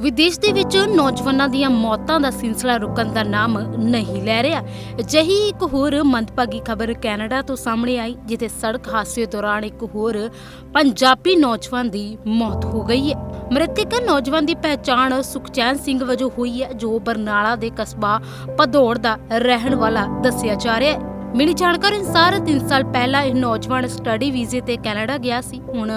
ਵਿਦੇਸ਼ ਦੇ ਵਿੱਚ ਨੌਜਵਾਨਾਂ ਦੀਆਂ ਮੌਤਾਂ ਦਾ ਸਿਲਸਿਲਾ ਰੁਕਣ ਦਾ ਨਾਮ ਨਹੀਂ ਲੈ ਰਿਹਾ। ਅਜਿਹੀ ਇੱਕ ਹੋਰ ਮੰਦਭਾਗੀ ਖਬਰ ਕੈਨੇਡਾ ਤੋਂ ਸਾਹਮਣੇ ਆਈ, ਜਿੱਥੇ ਸੜਕ ਹਾਦਸੇ ਦੌਰਾਨ ਇੱਕ ਹੋਰ ਪੰਜਾਬੀ ਨੌਜਵਾਨ ਦੀ ਮੌਤ ਹੋ ਗਈ ਹੈ। ਮ੍ਰਿਤਕ ਨੌਜਵਾਨ ਦੀ ਪਹਿਚਾਣ ਸੁਖਚੈਨ ਸਿੰਘ ਵਜੋਂ ਹੋਈ ਹੈ, ਜੋ ਬਰਨਾਲਾ ਦੇ ਕਸਬਾ ਭਦੌੜ ਦਾ ਰਹਿਣ ਵਾਲਾ ਦੱਸਿਆ ਜਾ ਰਿਹਾ ਹੈ। ਮਿਲੀ ਜਾਣਕਾਰੀ ਅਨੁਸਾਰ 3 ਸਾਲ ਪਹਿਲਾਂ ਇਹ ਨੌਜਵਾਨ ਸਟੱਡੀ ਵੀਜ਼ੇ ਤੇ ਕੈਨੇਡਾ ਗਿਆ ਸੀ। ਹੁਣ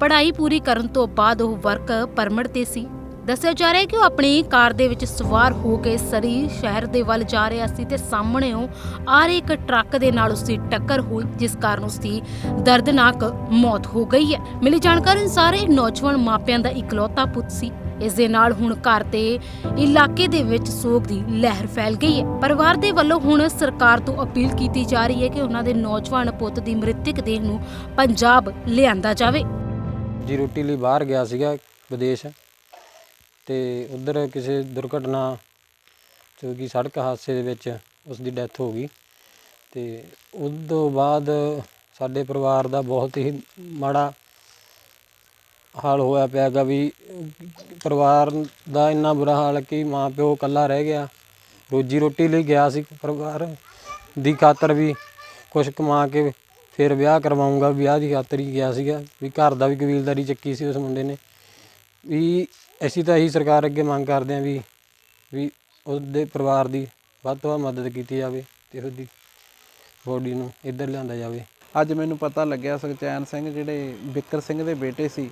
ਪੜ੍ਹਾਈ ਪੂਰੀ ਕਰਨ ਤੋਂ ਬਾਅਦ ਉਹ ਵਰਕ ਪਰਮਿਟ ਤੇ ਸੀ। ਦੱਸਿਆ ਜਾ ਰਿਹਾ ਹੈ ਕਿ ਉਹ ਆਪਣੀ ਕਾਰ ਦੇ ਵਿੱਚ ਸਵਾਰ ਹੋ ਕੇ ਸਰੀ ਸ਼ਹਿਰ ਦੇ ਵੱਲ ਜਾ ਰਿਹਾ ਸੀ ਤੇ ਸਾਹਮਣੇੋਂ ਆ ਰਹੇ ਇੱਕ ਟਰੱਕ ਦੇ ਨਾਲ ਉਸ ਦੀ ਟੱਕਰ ਹੋਈ, ਜਿਸ ਕਾਰਨ ਉਸ ਦੀ ਦਰਦਨਾਕ ਮੌਤ ਹੋ ਗਈ ਹੈ। ਮਿਲੀ ਜਾਣਕਾਰੀ ਅਨੁਸਾਰ ਇਹ ਨੌਜਵਾਨ ਮਾਪਿਆਂ ਦਾ ਇਕਲੌਤਾ ਪੁੱਤ ਸੀ। ਇਸ ਦੇ ਨਾਲ ਹੁਣ ਘਰ ਤੇ ਇਲਾਕੇ ਦੇ ਵਿੱਚ ਸੋਗ ਦੀ ਲਹਿਰ ਫੈਲ ਗਈ ਹੈ। ਪਰਿਵਾਰ ਦੇ ਵੱਲੋਂ ਹੁਣ ਸਰਕਾਰ ਤੋਂ ਅਪੀਲ ਕੀਤੀ ਜਾ ਰਹੀ ਹੈ ਕਿ ਉਹਨਾਂ ਦੇ ਨੌਜਵਾਨ ਪੁੱਤ ਦੀ ਮ੍ਰਿਤਕ ਦੇਹ ਨੂੰ ਪੰਜਾਬ ਲਿਆਂਦਾ ਜਾਵੇ। ਜੀ ਰੋਟੀ ਲਈ ਬਾਹਰ ਗਿਆ ਸੀਗਾ ਵਿਦੇਸ਼। ਤੇ ਉਧਰ ਕਿਸੇ ਦੁਰਘਟਨਾ ਜੋ ਕਿ ਸੜਕ ਹਾਦਸੇ ਦੇ ਵਿੱਚ ਉਸ ਦੀ ਡੈਥ ਹੋ ਗਈ ਅਤੇ ਉਸ ਤੋਂ ਬਾਅਦ ਸਾਡੇ ਪਰਿਵਾਰ ਦਾ ਬਹੁਤ ਹੀ ਮਾੜਾ ਹਾਲ ਹੋਇਆ ਪਿਆ ਪਿਆਗਾ ਵੀ ਪਰਿਵਾਰ ਦਾ ਇੰਨਾ ਬੁਰਾ ਹਾਲ ਕਿ ਮਾਂ ਪਿਓ ਇਕੱਲਾ ਰਹਿ ਗਿਆ, ਰੋਜੀ ਰੋਟੀ ਲਈ ਗਿਆ ਸੀ ਪਰਿਵਾਰ ਦੀ ਖਾਤਰ ਵੀ ਕੁਝ ਕਮਾ ਕੇ ਫਿਰ ਵਿਆਹ ਕਰਵਾਉਂਗਾ ਵਿਆਹ ਦੀ ਖਾਤਰ ਹੀ ਗਿਆ ਸੀਗਾ, ਵੀ ਘਰ ਦਾ ਵੀ ਕਬੀਲਦਾਰੀ ਚੱਕੀ ਸੀ ਉਸ ਮੁੰਡੇ ਨੇ। ਵੀ ਅਸੀਂ ਤਾਂ ਇਹੀ ਸਰਕਾਰ ਅੱਗੇ ਮੰਗ ਕਰਦੇ ਹਾਂ ਵੀ ਵੀ ਉਹਦੇ ਪਰਿਵਾਰ ਦੀ ਵੱਧ ਤੋਂ ਵੱਧ ਮਦਦ ਕੀਤੀ ਜਾਵੇ ਅਤੇ ਉਹਦੀ ਬੋਡੀ ਨੂੰ ਇੱਧਰ ਲਿਆਂਦਾ ਜਾਵੇ। ਅੱਜ ਮੈਨੂੰ ਪਤਾ ਲੱਗਿਆ ਸੁਖਚੈਨ ਸਿੰਘ ਜਿਹੜੇ ਬਿੱਕਰ ਸਿੰਘ ਦੇ ਬੇਟੇ ਸੀ,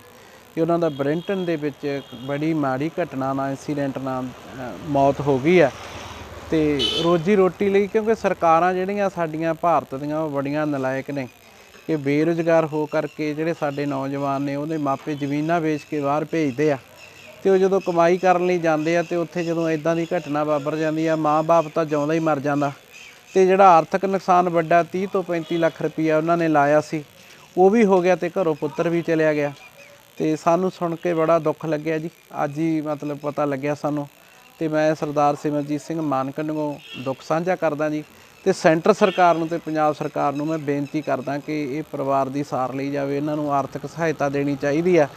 ਕਿ ਉਹਨਾਂ ਦਾ ਬ੍ਰਿੰਟਨ ਦੇ ਵਿੱਚ ਇੱਕ ਬੜੀ ਮਾੜੀ ਘਟਨਾ ਨਾਲ ਇਨਸੀਡੈਂਟ ਨਾਲ ਮੌਤ ਹੋ ਗਈ ਹੈ। ਤੇ ਰੋਜੀ ਰੋਟੀ ਲਈ ਕਿਉਂਕਿ ਸਰਕਾਰਾਂ ਜਿਹੜੀਆਂ ਸਾਡੀਆਂ ਭਾਰਤ ਦੀਆਂ ਉਹ ਬੜੀਆਂ ਨਲਾਇਕ ਨੇ। ਕਿ ਬੇਰੁਜ਼ਗਾਰ ਹੋ ਕਰਕੇ ਜਿਹੜੇ ਸਾਡੇ ਨੌਜਵਾਨ ਨੇ ਉਹਦੇ ਮਾਪੇ ਜ਼ਮੀਨਾਂ ਵੇਚ ਕੇ ਬਾਹਰ ਭੇਜਦੇ ਆ ਤੇ ਉਹ ਜਦੋਂ ਕਮਾਈ ਕਰਨ ਲਈ ਜਾਂਦੇ ਆ ਤੇ ਉੱਥੇ ਜਦੋਂ ਇਦਾਂ ਦੀ ਘਟਨਾ ਵਾਪਰ ਜਾਂਦੀ ਆ, ਮਾਂ-ਬਾਪ ਤਾਂ ਜਿਉਂਦਾ ਹੀ ਮਰ ਜਾਂਦਾ। ਤੇ ਜਿਹੜਾ ਆਰਥਿਕ ਨੁਕਸਾਨ ਵੱਡਾ 30 ਤੋਂ 35 ਲੱਖ ਰੁਪਈਆ ਉਹਨਾਂ ਨੇ ਲਾਇਆ ਸੀ, ਉਹ ਵੀ ਹੋ ਗਿਆ ਤੇ ਘਰੋਂ ਪੁੱਤਰ ਵੀ ਚਲਿਆ ਗਿਆ। ਤੇ ਸਾਨੂੰ ਸੁਣ ਕੇ ਬੜਾ ਦੁੱਖ ਲੱਗਿਆ ਜੀ। ਅੱਜ ਹੀ ਮਤਲਬ ਪਤਾ ਲੱਗਿਆ ਸਾਨੂੰ। ਤੇ ਮੈਂ ਸਰਦਾਰ ਸਿਮਰਜੀਤ ਸਿੰਘ ਮਾਨਕਨ ਨੂੰ ਦੁੱਖ ਸਾਂਝਾ ਕਰਦਾ ਜੀ। ਤੇ ਸੈਂਟਰ ਸਰਕਾਰ ਨੂੰ ਤੇ ਪੰਜਾਬ ਸਰਕਾਰ ਨੂੰ ਮੈਂ ਬੇਨਤੀ ਕਰਦਾ ਕਿ ਇਹ ਪਰਿਵਾਰ ਦੀ ਸਾਰ ਲਈ ਜਾਵੇ, ਇਹਨਾਂ ਨੂੰ ਆਰਥਿਕ ਸਹਾਇਤਾ ਦੇਣੀ ਚਾਹੀਦੀ ਆ।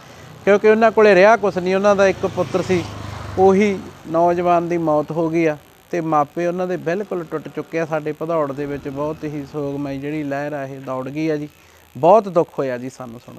ਕਿਉਂਕਿ ਉਹਨਾਂ ਕੋਲੇ ਰਿਹਾ ਕੁਛ ਨਹੀਂ, ਉਹਨਾਂ ਦਾ ਇੱਕ ਪੁੱਤਰ ਸੀ, ਉਹੀ ਨੌਜਵਾਨ ਦੀ ਮੌਤ ਹੋ ਗਈ ਆ ਤੇ ਮਾਪੇ ਉਹਨਾਂ ਦੇ ਬਿਲਕੁਲ ਟੁੱਟ ਚੁੱਕੇ ਆ। ਸਾਡੇ ਭਦੌੜ ਦੇ ਵਿੱਚ ਬਹੁਤ ਹੀ ਸੋਗਮਈ ਜਿਹੜੀ ਲਹਿਰ ਆ, ਇਹ ਦੌੜ ਗਈ ਆ ਜੀ। ਬਹੁਤ ਦੁੱਖ ਹੋਇਆ ਜੀ ਸਾਨੂੰ ਸੁਣ